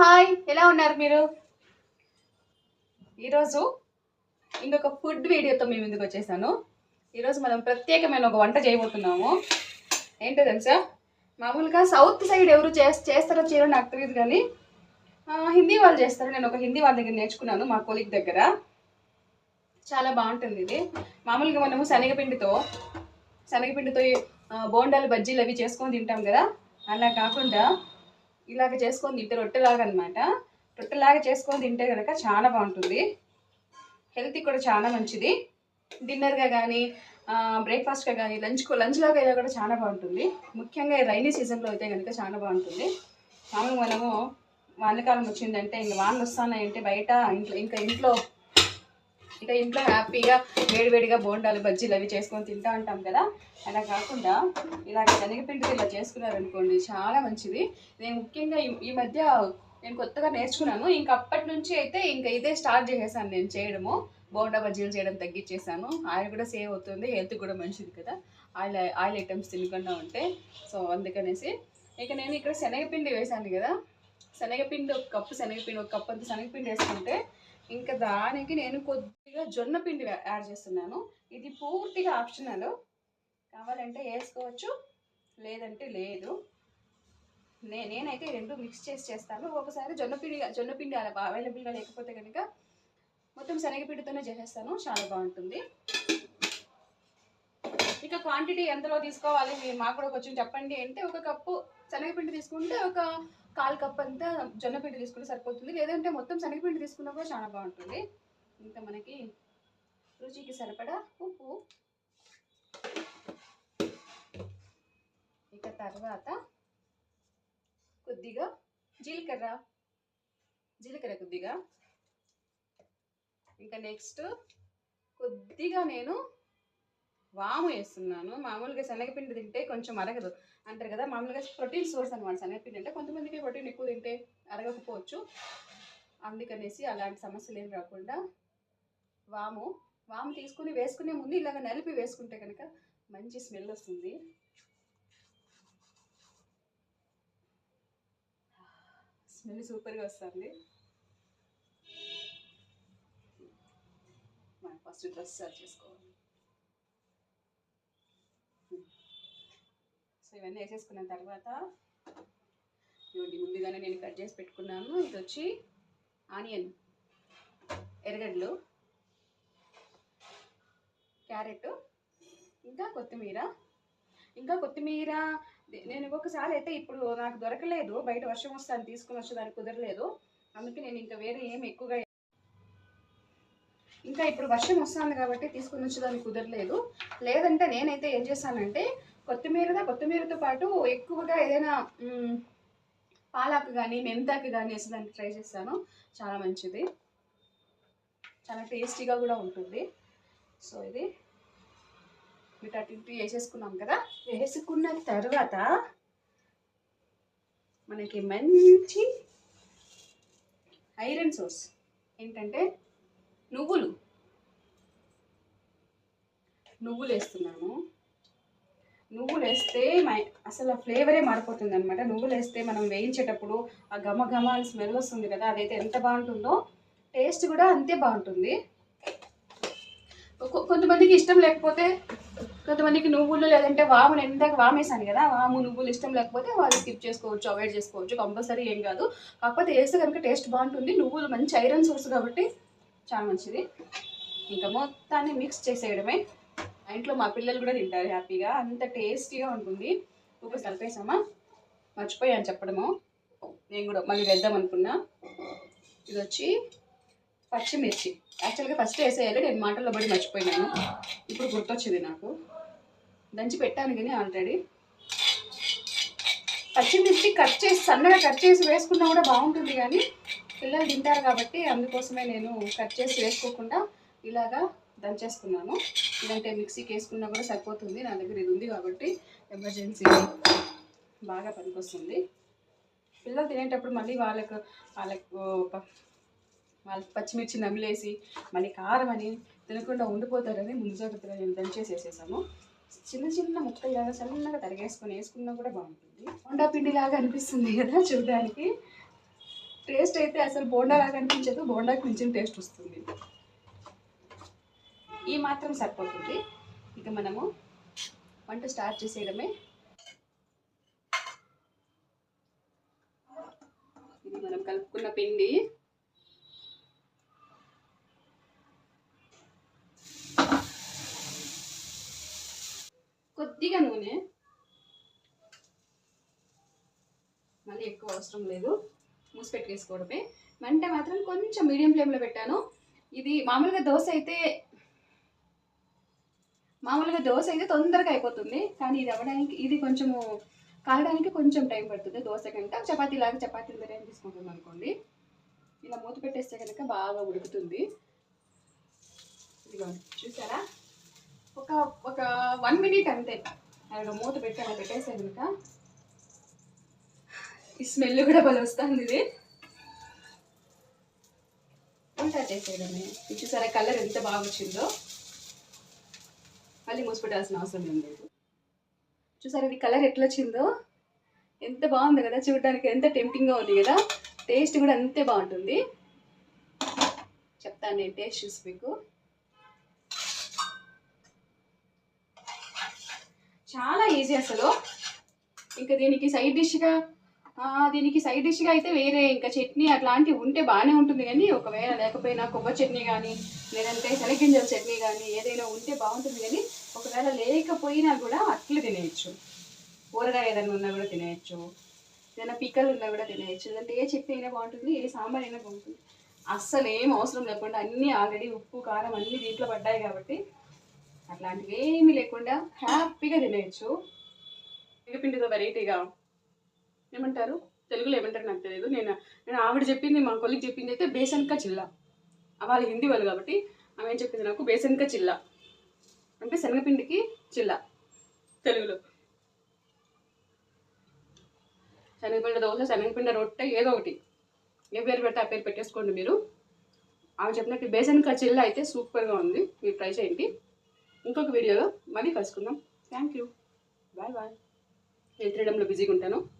Hi ఎలా ఉన్నారు మీరు? ఈరోజు ఇంకొక ఫుడ్ వీడియోతో మేము ముందుకు వచ్చేసాను. ఈరోజు మనం ప్రత్యేకమైన ఒక వంట చేయబోతున్నాము. ఏంటో తెలుసా? మామూలుగా సౌత్ సైడ్ ఎవరు చే చేస్తారో చేయరో నాకు తెలియదు కానీ హిందీ వాళ్ళు చేస్తారు. నేను ఒక హిందీ వాళ్ళ దగ్గర నేర్చుకున్నాను మా కొలిక్ దగ్గర. చాలా బాగుంటుంది ఇది. మామూలుగా మనము శనగపిండితో శనగపిండితో బోండాలు బజ్జీలు అవి చేసుకొని తింటాం కదా. అలా కాకుండా ఇలాగ చేసుకొని తింటే రొట్టెలాగా అనమాట రొట్టెలాగా చేసుకొని తింటే కనుక చాలా బాగుంటుంది. హెల్త్కి కూడా చాలా మంచిది. డిన్నర్గా కానీ బ్రేక్ఫాస్ట్గా కానీ లంచ్ లంచ్ లాగా అయినా కూడా చాలా బాగుంటుంది. ముఖ్యంగా రైనీ సీజన్లో అయితే కనుక చాలా బాగుంటుంది. మామూలుగా మనము వానకాలం వచ్చిందంటే ఇంకా వానలు వస్తున్నాయంటే బయట ఇంట్లో ఇంకా ఇంట్లో ఇంకా ఇంట్లో హ్యాపీగా వేడివేడిగా బోండాలు బజ్జీలు అవి చేసుకొని తింటూ ఉంటాం కదా. అలా కాకుండా ఇలా శనగపిండితో ఇలా చేసుకున్నారనుకోండి చాలా మంచిది. నేను ముఖ్యంగా ఈ- మధ్య నేను కొత్తగా నేర్చుకున్నాను. ఇంకా అప్పటి నుంచి అయితే ఇంకా ఇదే స్టార్ట్ చేసేసాను నేను చేయడము. బోండా బజ్జీలు చేయడం తగ్గించేసాను. ఆయిల్ కూడా సేవ్ అవుతుంది హెల్త్ కూడా మంచిది కదా. ఆయిల్ ఆయిల్ ఐటమ్స్ తినకుండా ఉంటే సో అందుకనేసి ఇక నేను ఇక్కడ శనగపిండి వేసాను కదా. శనగపిండి ఒక కప్పు శనగపిండి ఒక కప్పు అంత శనగపిండి వేసుకుంటే ఇంకా దానికి నేను కొద్దిగా జొన్న పిండి యాడ్ చేస్తున్నాను. ఇది పూర్తిగా ఆప్షనల్ కావాలంటే వేసుకోవచ్చు లేదంటే లేదు. నే నేనైతే రెండు మిక్స్ చేసి చేస్తాను. ఒకసారి జొన్నపిండి జొన్నపిండి అలా అవైలబుల్గా లేకపోతే కనుక మొత్తం శనగపిండితోనే చేసేస్తాను. చాలా బాగుంటుంది. ఇక క్వాంటిటీ ఎంతలో తీసుకోవాలి? మాకు కూడా కొంచెం చెప్పండి. అంటే ఒక కప్పు శనగపిండి తీసుకుంటే ఒక కాల్ కప్ అంతా జొన్న పిండి తీసుకుంటే సరిపోతుంది. లేదంటే మొత్తం శనగపిండి తీసుకున్నా కూడా చాలా బాగుంటుంది. ఇంకా మనకి రుచికి సరిపడా ఉప్పు. ఇక తర్వాత కొద్దిగా జీలకర్ర. జీలకర్ర కొద్దిగా. ఇంకా నెక్స్ట్ కొద్దిగా నేను వాము వేస్తున్నాను. మామూలుగా శనగపిండి తింటే కొంచెం అరగదు. అంటారు కదా మామూలుగా ప్రోటీన్ సోర్స్ అనమాట శనగపిండి అంటే కొంతమందికి ప్రోటీన్ ఎక్కువ తింటే అరగకపోవచ్చు. అందుకనేసి అలాంటి సమస్యలు ఏమి రాకుండా వాము వాము తీసుకుని వేసుకునే ముందు ఇలాగ నలిపి వేసుకుంటే కనుక మంచి స్మెల్ వస్తుంది. స్మెల్ సూపర్గా వస్తుంది. మనం ఫస్ట్ డ్రెస్ సర్వ్ చేసుకోవాలి. సో ఇవన్నీ వేసేసుకున్న తర్వాత ఇవ్వండి ముందుగానే నేను కట్ చేసి పెట్టుకున్నాను. ఇది వచ్చి ఆనియన్ ఎర్రగడ్డలు క్యారెట్ ఇంకా కొత్తిమీర. ఇంకా కొత్తిమీర నేను ఒకసారి అయితే ఇప్పుడు నాకు దొరకలేదు బయట వర్షం వస్తాను తీసుకుని వచ్చేదానికి కుదరలేదు. అందుకే నేను ఇంకా వేరే ఏమి ఎక్కువగా ఇంకా ఇప్పుడు వర్షం వస్తుంది కాబట్టి తీసుకుని వచ్చేదానికి కుదరలేదు. లేదంటే నేనైతే ఏం చేశానంటే కొత్తిమీర కొత్తిమీరతో పాటు ఎక్కువగా ఏదైనా పాలాకు కానీ మెంతాకు కానీ వేసేదానికి ట్రై చేస్తాను. చాలా మంచిది. చాలా టేస్టీగా కూడా ఉంటుంది. సో ఇది వీటన్నింటి వేసేసుకున్నాం కదా? వేసుకున్న తర్వాత మనకి మంచి ఐరన్ సోర్స్ ఏంటంటే నువ్వులు. నువ్వులు వేస్తున్నాము. నువ్వులు వేస్తే మై అసలు ఆ ఫ్లేవరే మారిపోతుంది అనమాట నువ్వులు వేస్తే మనం వేయించేటప్పుడు ఆ ఘమ ఘమ స్మెల్ వస్తుంది కదా అదైతే ఎంత బాగుంటుందో టేస్ట్ కూడా అంతే బాగుంటుంది. కొంతమందికి ఇష్టం లేకపోతే కొంతమందికి నువ్వులు లేదంటే వాము నేను ఇందాక వామేసాను కదా వాము నువ్వులు ఇష్టం లేకపోతే వాళ్ళు స్కిప్ చేసుకోవచ్చు అవాయిడ్ చేసుకోవచ్చు కంపల్సరీ ఏం కాదు. కాకపోతే వేస్తే కనుక టేస్ట్ బాగుంటుంది నువ్వులు మంచి ఐరన్ సోర్స్ కాబట్టి చాలా మంచిది. ఇంకా మొత్తాన్ని మిక్స్ చేసేయడమే. ఇంట్లో మా పిల్లలు కూడా తింటారు హ్యాపీగా. అంత టేస్టీగా ఉంటుంది. ఉప్పు కలిపేసామా? మర్చిపోయాను చెప్పడము. నేను కూడా మళ్ళీ వేద్దాం అనుకున్నా. ఇది వచ్చి పచ్చిమిర్చి. యాక్చువల్గా ఫస్ట్ వేసేయాలి. నేను మాటల్లో పడి మర్చిపోయినాను. ఇప్పుడు గుర్తొచ్చింది నాకు. దంచి పెట్టాను కానీ ఆల్రెడీ. పచ్చిమిర్చి కట్ చేసి సన్నగా కట్ చేసి వేసుకున్నా కూడా బాగుంటుంది కానీ పిల్లలు తింటారు కాబట్టి అందుకోసమే నేను కట్ చేసి వేసుకోకుండా ఇలాగా దంచేసుకున్నాను. ఇదంటే మిక్సీకి వేసుకున్నా కూడా సరిపోతుంది. నా దగ్గర ఇది ఉంది కాబట్టి ఎమర్జెన్సీ బాగా పనికొస్తుంది. పిల్లలు తినేటప్పుడు మళ్ళీ వాళ్ళకు వాళ్ళకు వాళ్ళకి పచ్చిమిర్చి నమిలేసి మళ్ళీ కారం అని తినకుండా ఉండిపోతారని ముందు జాగ్రత్తగా నేను దంచేసి వేసేసాము చిన్న చిన్న ముక్కలాగా సన్నగా తరిగేసుకొని వేసుకున్నా కూడా బాగుంటుంది. హోండా పిండిలాగా అనిపిస్తుంది కదా చూడడానికి. టేస్ట్ అయితే అసలు బోండా లాగా అనిపించదు. బోండాకి మించిన టేస్ట్ వస్తుంది. ఈ మాత్రం సరిపోతుంది. ఇక మనము వంట స్టార్ట్ చేసేయడమే. ఇది మనం కలుపుకున్న పిండి. కొద్దిగా నూనె. మళ్ళీ ఎక్కువ అవసరం లేదు. మూసి పెట్టేసుకోవడమే. మంట మాత్రం కొంచెం మీడియం ఫ్లేమ్లో పెట్టాను. ఇది మామూలుగా దోశ అయితే మామూలుగా దోశ అయితే తొందరగా అయిపోతుంది కానీ ఇది అవ్వడానికి ఇది కొంచెము కాలడానికి కొంచెం టైం పడుతుంది దోశ కంటే చపాతీ లాగా చపాతీ బిర్యానీ తీసుకుంటుంది అనుకోండి. ఇలా మూత పెట్టేస్తే కనుక బాగా ఉడుకుతుంది. ఇదిగో చూసారా? ఒక ఒక వన్ మినిట్ అంతే. అక్కడ మూత పెట్టాను పెట్టేస్తే కనుక ఈ స్మెల్ కూడా భలే వస్తుంది ఇది. ఉంటా చేసేయడమే. చూసారా కలర్ ఎంత బాగా వచ్చిందో. మళ్ళీ మూసిపెట్టాల్సిన అవసరం ఏం లేదు. చూసారు ఇది కలర్ ఎట్లా వచ్చిందో ఎంత బాగుంది కదా చూడడానికి ఎంత టెంప్టింగ్గా ఉంది కదా. టేస్ట్ కూడా అంతే బాగుంటుంది. చెప్తాను నేను టేస్ట్ చూసి మీకు. చాలా ఈజీ అసలు. ఇంకా దీనికి సైడ్ డిష్గా దీనికి సైడ్ డిష్గా అయితే వేరే ఇంకా చట్నీ అట్లాంటివి ఉంటే బాగానే ఉంటుంది కానీ ఒకవేళ లేకపోయినా కొబ్బరి చట్నీ కానీ లేదంటే శనగింజల చట్నీ కానీ ఏదైనా ఉంటే బాగుంటుంది కానీ ఒకవేళ లేకపోయినా కూడా అట్లు తినేయచ్చు. ఊరగాయ ఏదైనా ఉన్నా కూడా తినేయచ్చు. ఏదైనా పిక్కలు ఉన్నా కూడా తినేయచ్చు. లేదంటే ఏ చట్నీ అయినా బాగుంటుంది ఏ సాంబార్ అయినా బాగుంటుంది. అస్సలు ఏం అవసరం లేకుండా అన్నీ ఆల్రెడీ ఉప్పు కారం అన్నీ దీంట్లో పడ్డాయి కాబట్టి అట్లాంటివి ఏమీ లేకుండా హ్యాపీగా తినేయచ్చు. పిండితో వెరైటీగా ఏమంటారు? తెలుగులో ఏమంటారు నాకు తెలియదు నేను నేను ఆవిడ చెప్పింది మా కొలికి చెప్పింది అయితే బేసన్కా చిల్లా. వాళ్ళు హిందీ వాళ్ళు కాబట్టి ఆమె ఏం చెప్పింది నాకు? బేసన్కా చిల్లా. అంటే శనగపిండికి చిల్లా. తెలుగులో. శనగపిండి దోశ శనగపిండి రొట్టె ఏదో ఒకటి. ఏ పేరు పెడితే ఆ పేరు పెట్టేసుకోండి మీరు. ఆమె చెప్పినట్టు బేసన్ కా చిల్లా అయితే సూపర్గా ఉంది. మీరు ట్రై చేయండి. ఇంకొక వీడియోలో మళ్ళీ కలుసుకుందాం. థ్యాంక్ యూ బాయ్ బాయ్ నేను తినడంలో బిజీగా ఉంటాను.